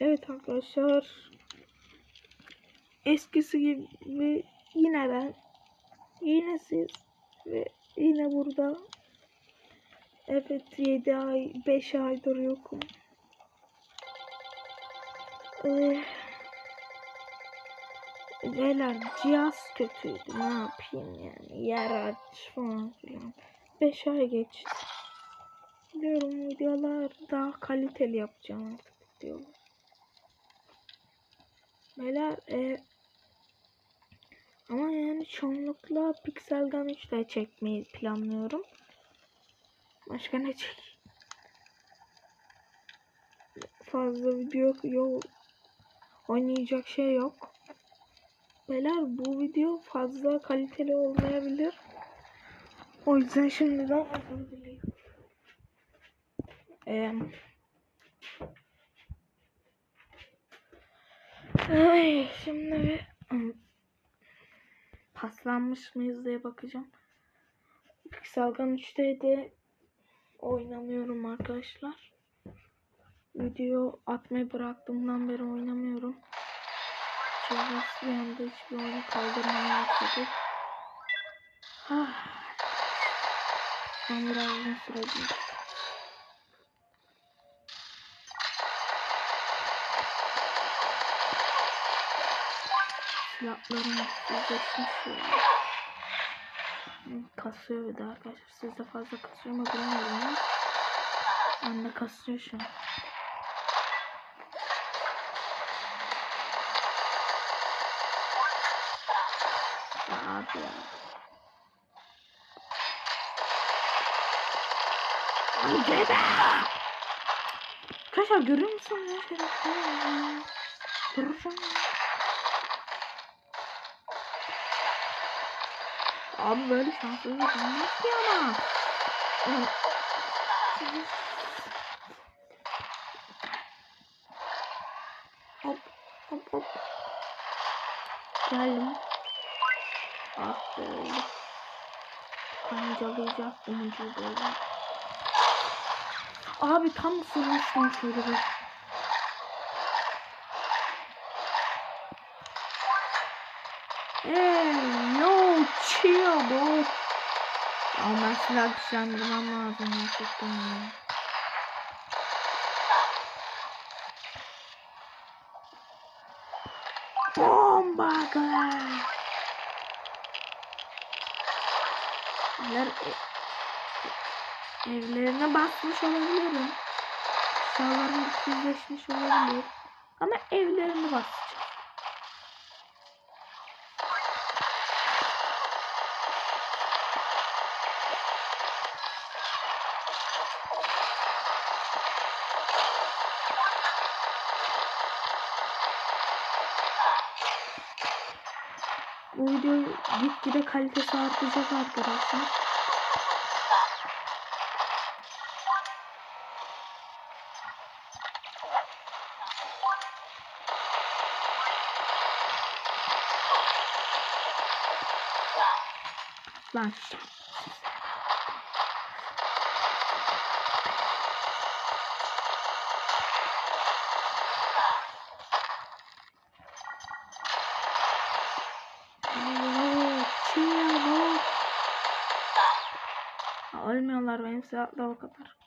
Evet arkadaşlar. Eskisi gibi yine ben. Yine siz. Ve yine burada. Evet 7 ay 5 aydır yokum. Ee, Beyler cihaz kötüydü ne yapayım yani yer aç falan filan. 5 ay geçti. Biliyorum videolar daha kaliteli yapacağım artık videolar. Beyler e, ama yani çoğunlukla Pixel Gun 3'te çekmeyi planlıyorum. Başka ne çek? Fazla video yok. Oynayacak şey yok. Beyler bu video fazla kaliteli olmayabilir. O yüzden şimdiden özür diliyorum. Ee, ay, şimdi bir paslanmış mıyız diye bakacağım. Pixel Gun 3'te de oynamıyorum arkadaşlar. Video atmayı bıraktığımdan beri oynamıyorum. Çevresi anda hiçbir oyunu kaldırmaya başladı. Ah. Ben biraz uzun sürecek. Silahlarım ya. Kasıyor bir de arkadaşlar. Sizde fazla kasıyor mu bilmiyorum ama. Bende kasıyor şu an. Abi ya. Arkadaşlar görüyor musun ya Abi böyle şanssızlık olmaz ki ama. Ulan, Hop hop hop. Geldim. Ah böyle. Kancalayacaktım ucu böyle. Abi tam ısırmıştım şöyle bir. Hey, no, chill, bro. Ama ben silah güçlendirmem lazım gerçekten ya. Bomba kadar. Bunlar e evlerine basmış olabilirim. Eşyalarım güçsüzleşmiş olabilir. Ama evlerini basacağım. Bu video gitgide kalitesi artacak arkadaşlar. Lan Oo, chill bro. Ha, Ölmüyorlar benim silahla o kadar.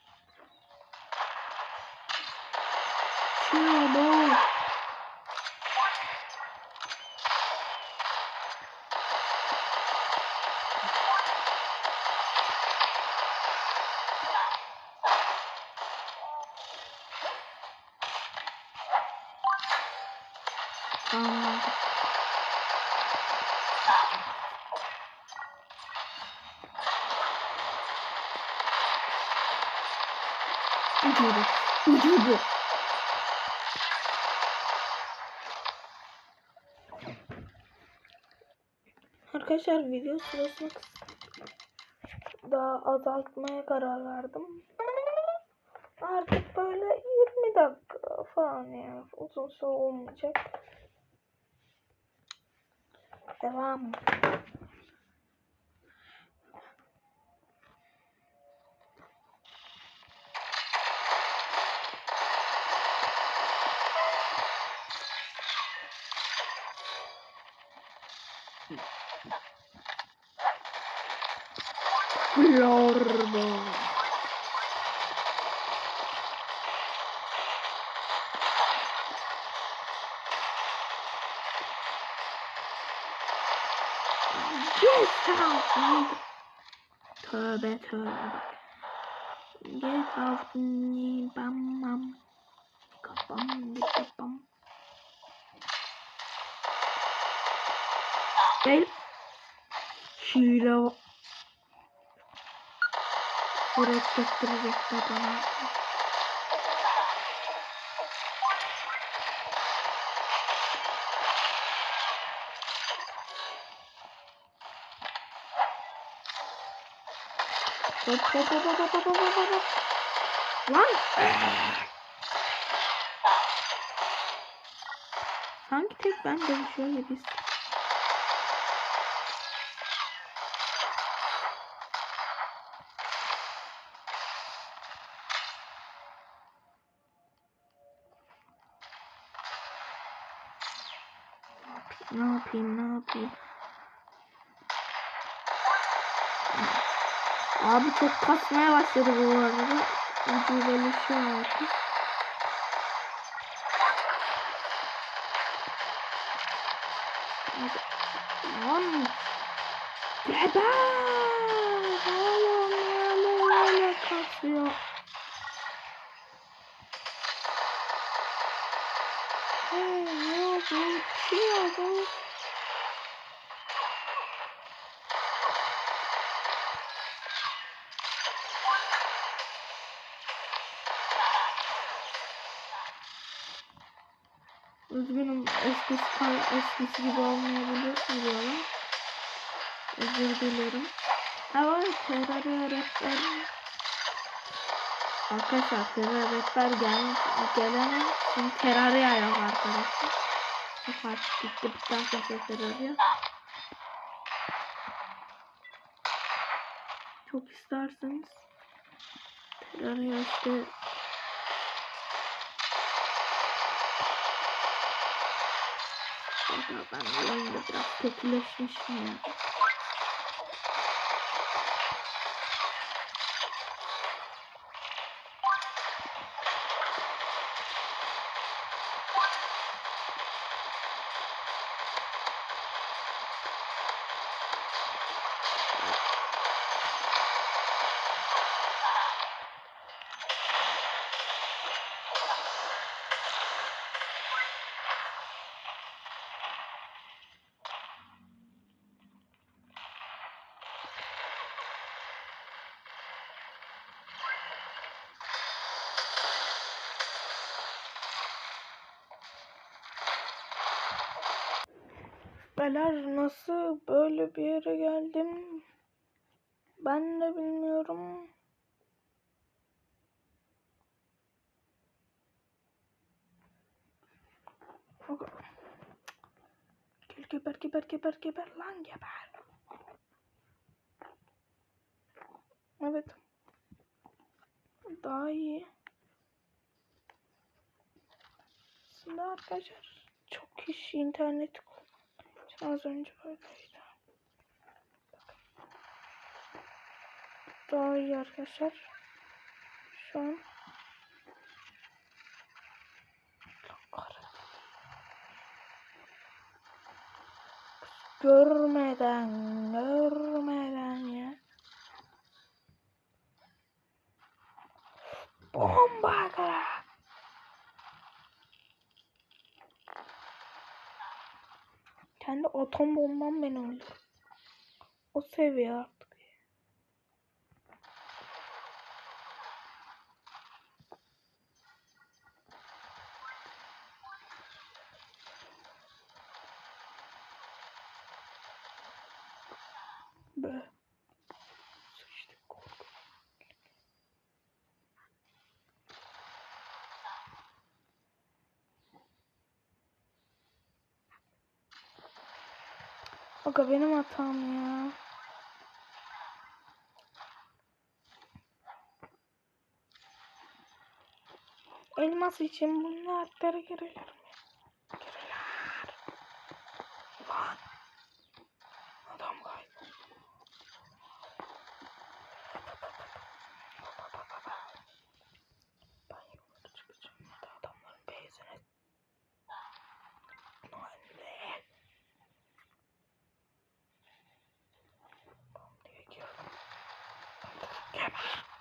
Ucuydu. Ucuydu. Arkadaşlar video sırasını daha azaltmaya karar verdim. Artık böyle 20 dakika falan yani uzun süre olmayacak. Devam. ölüyordu. Yes, tamam. Tövbe tövbe. Get off me, bam bam. Kapam, kapam. Gel. Hile Direkt ettirecekler bana. Hop hop hop hop hop hop hop hop. Lan. Sanki tek ben dövüşüyor ya biz. Yapayım? Abi çok kasmaya başladı bu arada. Ucubeleşiyor artık. Lan. Geber. Oğlum ya ne öyle kasıyor. Hey ne oldu? Şey oldu. Üzgünüm eskisi, eskisi gibi olmayabilir diyorlar. Özür dilerim. Ya, terör öğretmen. Arkadaşlar terör öğretmen gel gelene şimdi terör yok arkadaşlar. Bak artık gitti bir tane ses terör Çok isterseniz terör işte Ben oyunda biraz kötüleşmişim ya. Beler nasıl böyle bir yere geldim? Ben de bilmiyorum. Gel geber geber geber geber lan geber. Evet. Daha iyi. Aslında arkadaşlar çok kişi internet. Az önce böyleydi. Daha iyi arkadaşlar. Şu an görmeden görmeden ya. Bomba kara. Kendi atom bombam beni öldü. O seviye artık. Be. Sıçtık korku. Aga benim hatam ya. Elmas için bunlar atlara girilir Geber.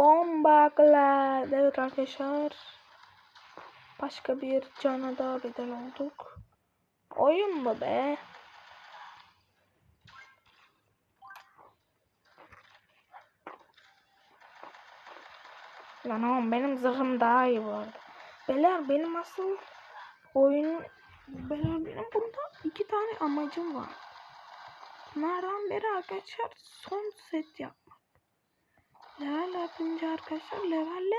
Bombaklar. Evet arkadaşlar. Başka bir cana daha bedel olduk. Oyun mu be? Lan oğlum benim zırhım daha iyi bu arada. Beyler benim asıl oyun... Beyler benim bunda iki tane amacım var. Bunlardan biri arkadaşlar son set yapmak. Level yapınca arkadaşlar levelle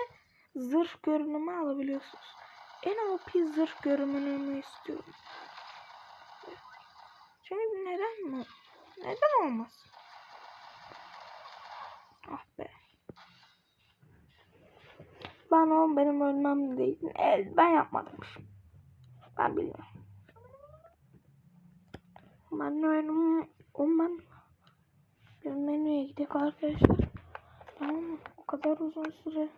zırh görünümü alabiliyorsunuz. En OP zırh görünümünü istiyorum. Çünkü neden mi? Neden olmaz? Ah be. Lan oğlum benim ölmem değil. El, ben yapmadım. Ben bilmiyorum. Ben benim o ben bir menüye gidelim arkadaşlar. Tamam mı? O kadar uzun süre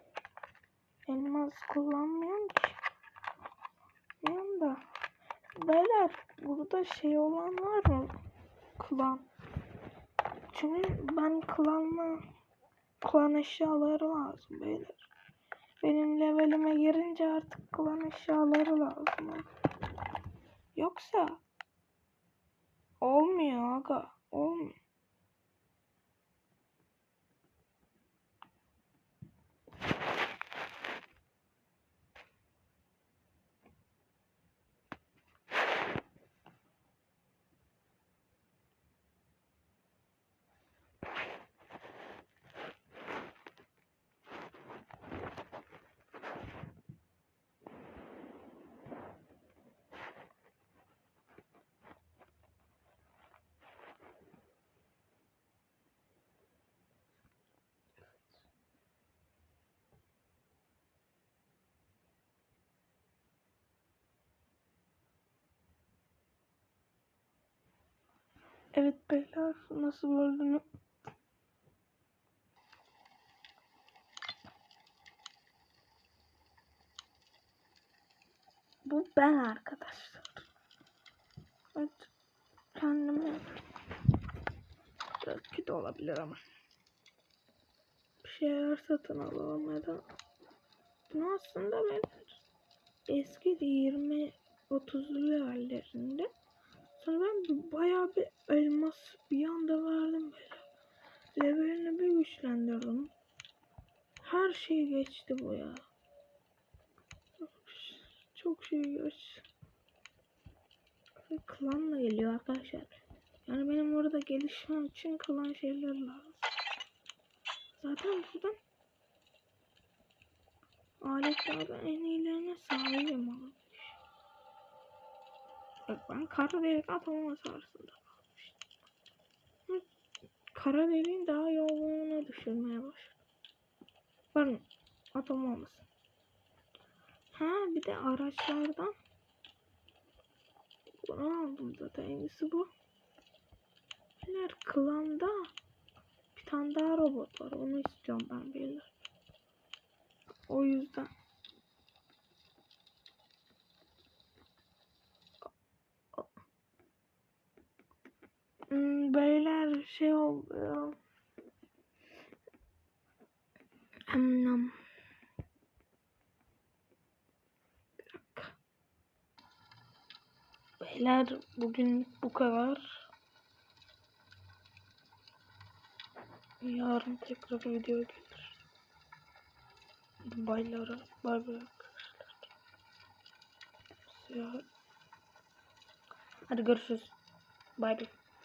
elmas kullanmıyorum ki. Bilmiyorum da. Beyler burada şey olan var mı? Klan. Çünkü ben klanla klan eşyaları lazım beyler. Benim levelime girince artık klan eşyaları lazım. Yoksa olmuyor aga. Olmuyor. Evet beyler nasıl gördüğünü Bu ben arkadaşlar. Evet. Kendime biraz kötü olabilir ama. Bir şeyler satın alalım ya da bunu aslında ben eski 20 30'lu levellerinde sonra ben bayağı bir elmas bir anda verdim böyle. Levelini bir güçlendirdim. Her şey geçti bu ya. Çok şey geçti. Klanla geliyor arkadaşlar. Yani benim orada gelişmem için klan şeyler lazım. Zaten buradan aletlerden en iyilerine sahibim ama. Ben kara delik atamama sarısında kalmıştım. Kara deliğin daha iyi olduğunu düşünmeye başladım. Bakın atamamasın. Ha bir de araçlardan bunu aldım zaten en iyisi bu. Beyler klanda bir tane daha robot var. Onu istiyorum ben beyler. O yüzden. Beyler şey oluyor. Hmm. Beyler bugün bu kadar. Yarın tekrar video gelir. Baylara bay bay arkadaşlar. Hadi görüşürüz. Bay bay.